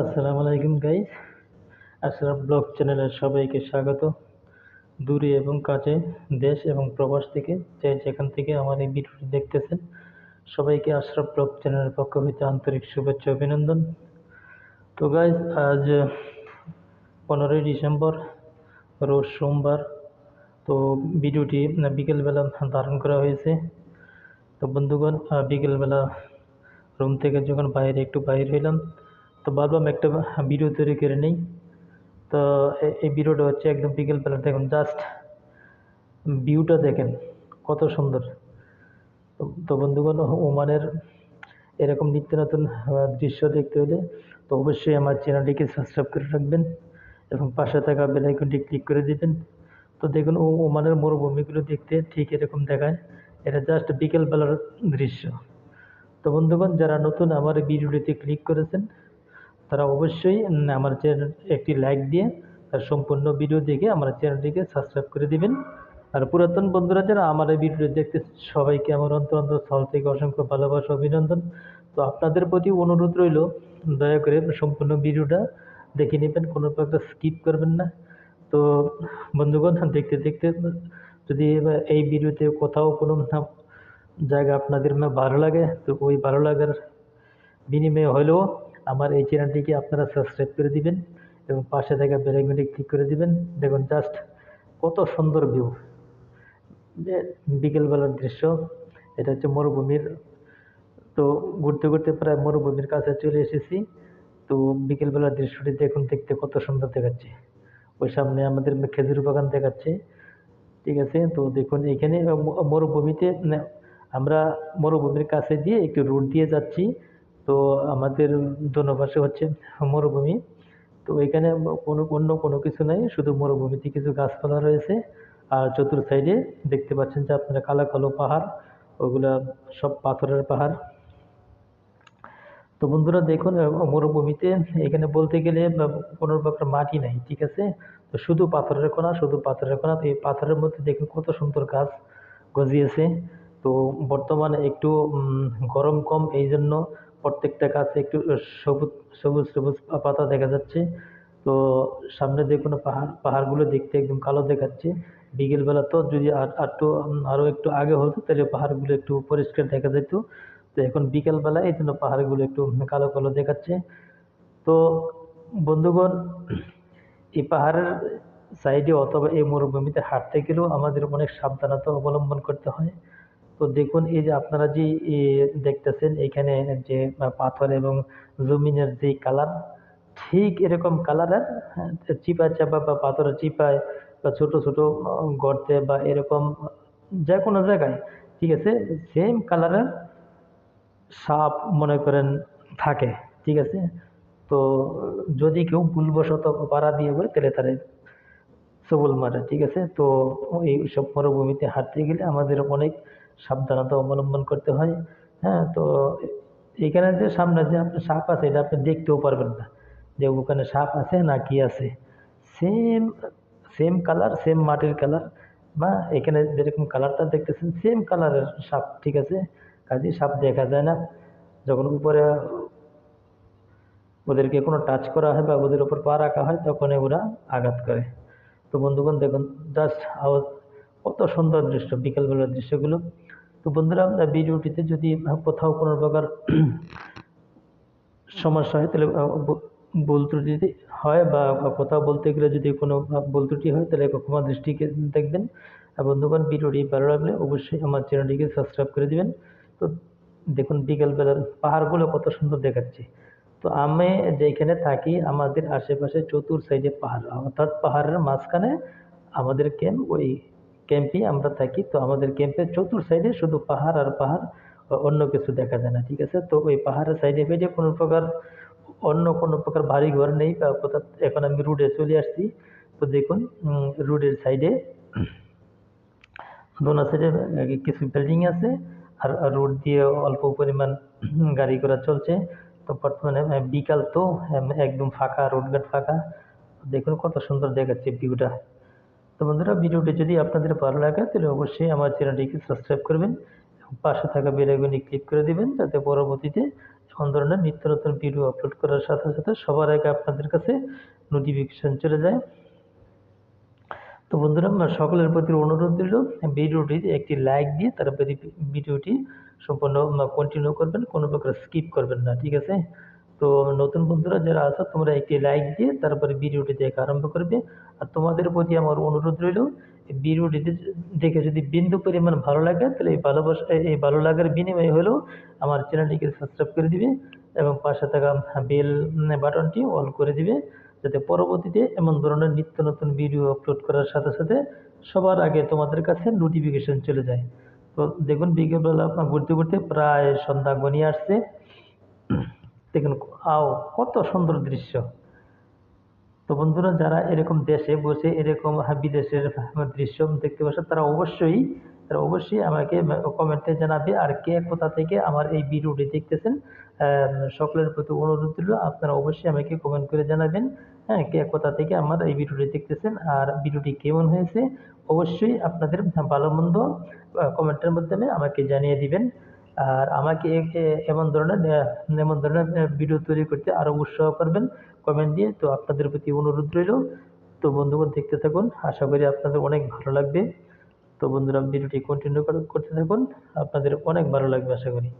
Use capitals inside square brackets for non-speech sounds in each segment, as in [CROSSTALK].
আসসালামু আলাইকুম guys Ashraf blog চ্যানেলের সবাইকে স্বাগত। দূরে এবং কাছে দেশ এবং প্রবাস থেকে যে যেখান থেকে আমার এই ভিডিওটি দেখতেছেন, সবাইকে আশরাফ ব্লগ চ্যানেলের পক্ষ হইতে আন্তরিক শুভেচ্ছা অভিনন্দন। তো গাইস আজ পনেরোই ডিসেম্বর, রোজ সোমবার। তো, ভিডিওটি বিকেলবেলা ধারণ করা হয়েছে। তো, বন্ধুগণ বিকেলবেলা রুম থেকে যখন বাইরে একটু বাইরে হইলাম তো ভাবলাম একটা ভিডিও তৈরি করে নেই। তো এই ভিডিওটা হচ্ছে একদম বিকেলবেলা দেখুন জাস্ট ভিউটা দেখেন, কত সুন্দর। তো বন্ধুগণ, ওমানের এরকম নিত্য নতুন দৃশ্য দেখতে হলে তো অবশ্যই আমার চ্যানেলটিকে সাবস্ক্রাইব করে রাখবেন এবং পাশে থাকা বেল আইকনটি ক্লিক করে দিবেন। তো দেখুন, ও, ওমানের মরুভূমিগুলো দেখতে ঠিক এরকম দেখায়। এটা জাস্ট বিকেলবেলার দৃশ্য। তো বন্ধুগণ, যারা নতুন আমার ভিডিওটিতে ক্লিক করেছেন তারা অবশ্যই আমার চ্যানেল একটি লাইক দিয়ে তার সম্পূর্ণ ভিডিও দেখে আমার চ্যানেলটিকে সাবস্ক্রাইব করে দিবেন। আর পুরাতন বন্ধুরা, যারা আমার এই ভিডিও দেখতে সবাইকে আমার অন্তর অন্তর স্থল থেকে অসংখ্য ভালোবাসা, অভিনন্দন। তো আপনাদের প্রতি অনুরোধ রইল, দয়া করে সম্পূর্ণ ভিডিওটা দেখে নেবেন, কোনো প্রকার স্কিপ করবেন না। তো বন্ধুগণ, দেখতে দেখতে যদি এই ভিডিওতে কোথাও কোনো জায়গা আপনাদের ভালো লাগে, তো ওই ভালো লাগার বিনিময়ে হলেও আমার এই চ্যানেলটিকে আপনারা সাবস্ক্রাইব করে দিবেন এবং পাশে থাকা বেলাইকনটি ক্লিক করে দিবেন। দেখুন জাস্ট কত সুন্দর ভিউ বিকেলবেলার দৃশ্য, এটা হচ্ছে মরুভূমির। তো ঘুরতে ঘুরতে প্রায় মরুভূমির কাছে চলে এসেছি। তো বিকেলবেলার দৃশ্যটি দেখুন, দেখতে কত সুন্দর দেখাচ্ছে। ওই সামনে আমাদের খেজুর বাগান দেখাচ্ছে। ঠিক আছে? তো দেখুন, এখানে মরুভূমিতে আমরা মরুভূমির কাছে দিয়ে একটু রোড দিয়ে যাচ্ছি। তো আমাদের দোনো হচ্ছে মরুভূমি। তো এখানে কোনো, অন্য কোনো কিছু নাই, শুধু মরুভূমিতে কিছু গাছপালা রয়েছে। আর চতুর সাইডে দেখতে পাচ্ছেন যে আপনারা কালো কালো পাহাড়, ওগুলা সব পাথরের পাহাড়। তো বন্ধুরা দেখুন মরুভূমিতে এখানে বলতে গেলে কোনো প্রকার মাটি নাই, ঠিক আছে? তো শুধু পাথরের কোনা, শুধু পাথরের কোনা। তো এই পাথরের মধ্যে দেখুন কত সুন্দর গাছ গজিয়েছে। তো বর্তমানে একটু গরম কম এই জন্য প্রত্যেকটা গাছে একটু সবুজ সবুজ সবুজ পাতা দেখা যাচ্ছে। তো সামনে দেখুন পাহাড়, পাহাড়গুলো দেখতে একদম কালো দেখাচ্ছে। বিকেলবেলা তো যদি আর একটু আরও একটু আগে হতো, তাহলে পাহাড়গুলো একটু পরিষ্কার দেখা যেত। তো এখন বিকেলবেলা এই জন্য পাহাড়গুলো একটু কালো কালো দেখাচ্ছে। তো বন্ধুগণ, এই পাহাড়ের সাইডে অথবা এই মরুভূমিতে হাঁটতে গেলেও আমাদের অনেক সাবধানতা অবলম্বন করতে হয়। তো দেখুন, এই যে আপনারা যে দেখতেছেন, এখানে যে পাথর এবং জমিনের যে কালার ঠিক এরকম কালারের চিপা চাপা বা পাথরের চিপায় বা ছোট ছোট গর্তে বা এরকম যে কোনো জায়গায়, ঠিক আছে সেম কালারের সাপ মনে করেন থাকে, ঠিক আছে? তো যদি কেউ ভুলবশত পাড়া দিয়ে বলে তাহলে তারা সবল মারে, ঠিক আছে? তো এই সব মরুভূমিতে হাঁটতে গেলে আমাদের অনেক সাবধানতা অবলম্বন করতে হয়। হ্যাঁ তো এখানে যে সামনে যে আপনার সাপ আছে, এটা আপনি দেখতেও পারবেন না। যে ওখানে সাপ আছে না কি আছে। সেম সেম কালার সেম মাটির কালার বা এখানে যেরকম কালারটা দেখতেছেন সেম কালারের সাপ, ঠিক আছে? কাজে সাপ দেখা যায় না। যখন উপরে ওদেরকে কোনো টাচ করা হয় বা ওদের উপর পা রাখা হয় তখন ওরা আঘাত করে। তো বন্ধুগণ, দেখুন জাস্ট আওয়াজ কত সুন্দর দৃশ্য বিকেলবেলার দৃশ্যগুলো। তো বন্ধুরা আমরা ভিডিওটিতে যদি কোথাও কোনো প্রকার [CLEARS THROAT] সমস্যা হয় তাহলে আহ, ব- ভুল ত্রুটি হয় বা কোথাও বলতে গেলে যদি কোনো ভুল ত্রুটি হয় তাহলে ক্ষমা দৃষ্টিকে দেখবেন। আর বন্ধুগণ ভিডিওটি ভালো লাগলে অবশ্যই আমার চ্যানেলটিকে সাবস্ক্রাইব করে দিবেন। তো দেখুন বিকেলবেলার পাহাড়গুলো কত সুন্দর দেখাচ্ছে। তো আমি যেখানে থাকি আমাদের আশেপাশে চতুর সাইডে পাহাড় অর্থাৎ পাহাড়ের মাঝখানে আমাদের ক্যাম্প ওই ক্যাম্পে আমরা থাকি, তো আমাদের ক্যাম্পের চতুর সাইডে শুধু পাহাড় আর পাহাড় অন্য কিছু দেখা যায় না, ঠিক আছে? তো ওই পাহাড়ের সাইডে ফেডে কোনো প্রকার, অন্য কোনো প্রকার বাড়ি ঘর নেই, বা কোথাও, এখন আমি রোডে চলে আসছি। তো দেখুন রোডের সাইডে দোনা সাইডে কিছু বিল্ডিং আছে, আর রোড দিয়ে অল্প পরিমাণ গাড়ি ঘোড়া চলছে। তো বর্তমানে বিকাল তো একদম ফাঁকা, রোডঘাট ফাঁকা। দেখুন কত সুন্দর দেখাচ্ছে ভিউটা। তো বন্ধুরা, ভিডিওটি যদি আপনাদের ভালো লাগে, তাহলে অবশ্যই আমার চ্যানেলটিকে সাবস্ক্রাইব করবেন পাশে থাকা বেল আইকনে ক্লিক করে দিবেন, যাতে পরবর্তীতে এমন ধরনের নিত্য নতুন ভিডিও আপলোড করার সাথে সাথে সবার আগে আপনাদের কাছে নোটিফিকেশন চলে যায়। তো বন্ধুরা সকলের প্রতি অনুরোধ রইল ভিডিওটি একটি লাইক দিয়ে তারপরে ভিডিওটি সম্পূর্ণ কন্টিনিউ করবেন, কোনো প্রকার স্কিপ করবেন না, ঠিক আছে? তো নতুন বন্ধুরা যারা আছো, তোমরা একটি লাইক দিয়ে তারপরে ভিডিওটি দেখা আরম্ভ করবে। আর তোমাদের প্রতি আমার অনুরোধ রইল ভিডিওটি দেখে যদি বিন্দু পরিমাণ ভালো লাগে, তাহলে এই ভালোবাসা, এই ভালো লাগার বিনিময়ে হলেও আমার চ্যানেলটিকে সাবস্ক্রাইব করে দিবে এবং পাশে থাকা বেল বাটনটি অল করে দিবে, যাতে পরবর্তীতে এমন ধরনের নিত্য নতুন ভিডিও আপলোড করার সাথে সাথে সবার আগে তোমাদের কাছে নোটিফিকেশন চলে যায়। তো দেখুন, বিকেলবেলা আপনার ঘুরতে ঘুরতে প্রায় সন্ধ্যা গনিয়ে আসছে। দেখুন, আও, কত সুন্দর দৃশ্য। তো বন্ধুরা, যারা এরকম দেশে বসে, এরকম বিদেশের দৃশ্য দেখতে পাচ্ছে তারা অবশ্যই তারা অবশ্যই আমাকে কমেন্টে জানাবে আর কে কোথা থেকে আমার এই ভিডিওটি দেখতেছেন। সকলের প্রতি অনুরোধ রইল, আপনারা অবশ্যই আমাকে কমেন্ট করে জানাবেন হ্যাঁ কে কোথা থেকে আমার এই ভিডিওটি দেখতেছেন আর ভিডিওটি কেমন হয়েছে। অবশ্যই আপনাদের ভালো মন্দ কমেন্টের মাধ্যমে আমাকে জানিয়ে দিবেন। আর আমাকে এমন ধরনের এমন ধরনের ভিডিও তৈরি করতে আরও উৎসাহ করবেন কমেন্ট দিয়ে। তো আপনাদের প্রতি অনুরোধ রইল। তো বন্ধুগণ, দেখতে থাকুন। আশা করি আপনাদের অনেক ভালো লাগবে। তো বন্ধুরা ভিডিওটি কন্টিনিউ করতে থাকুন। আপনাদের অনেক ভালো লাগবে, আশা করি।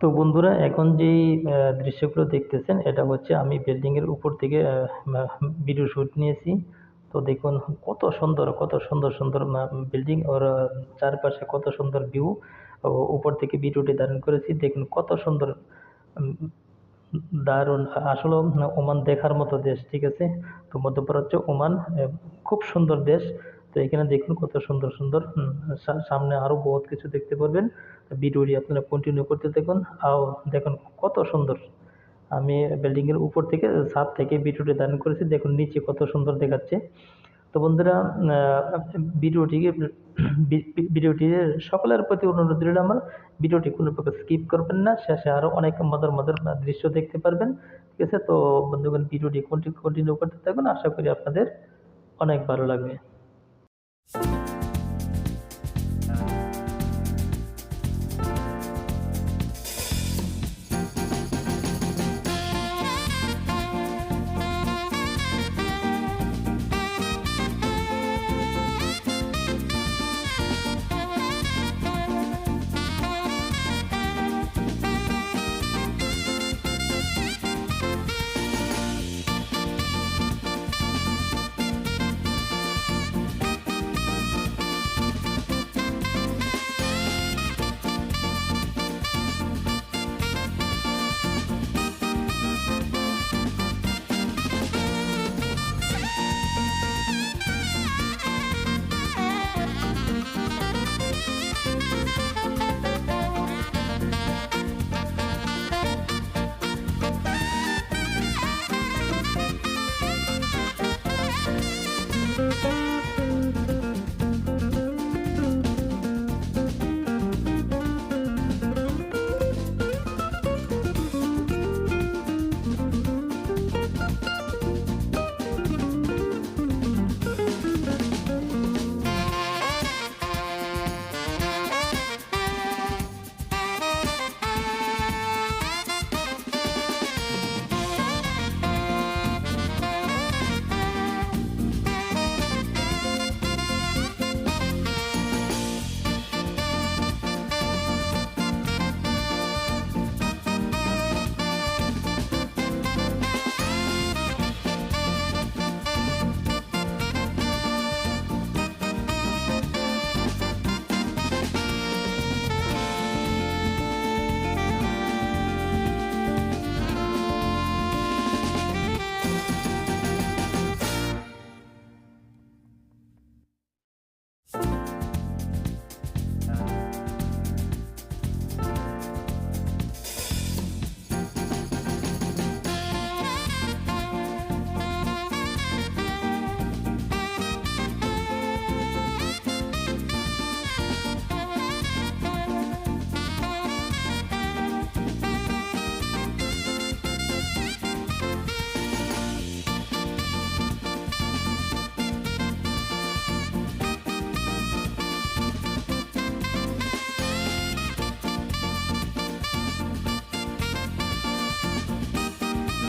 তো বন্ধুরা, এখন যেই দৃশ্যগুলো দেখতেছেন, এটা হচ্ছে আমি বিল্ডিংয়ের উপর থেকে ভিডিও শ্যুট নিয়েছি। তো দেখুন, কত সুন্দর কত সুন্দর সুন্দর বিল্ডিং, ওর, চারপাশে কত সুন্দর ভিউ উপর থেকে ভিডিওটি ধারণ করেছি। দেখুন, কত সুন্দর দারুণ, আসলে ওমান দেখার মতো দেশ, ঠিক আছে? তো মধ্যপ্রাচ্য ওমান খুব সুন্দর দেশ। তো এখানে দেখুন কত সুন্দর সুন্দর সামনে আরও বহুত কিছু দেখতে পারবেন। ভিডিওটি আপনারা কন্টিনিউ করতে দেখুন। আও দেখুন কত সুন্দর। আমি বিল্ডিংয়ের উপর থেকে ছাদ থেকে ভিডিওটি দান করেছি। দেখুন নিচে কত সুন্দর দেখাচ্ছে। তো বন্ধুরা আহ, ভিডিওটি ভিডিওটি সকলের প্রতি অনুরোধ রইল আমার। ভিডিওটি কোনো প্রকার স্কিপ করবেন না। শেষে আরও অনেক মজার মজার দৃশ্য দেখতে পারবেন। ঠিক আছে? তো বন্ধুগণ ভিডিওটি কন্টিনিউ করতে থাকুন। আশা করি আপনাদের অনেক ভালো লাগবে।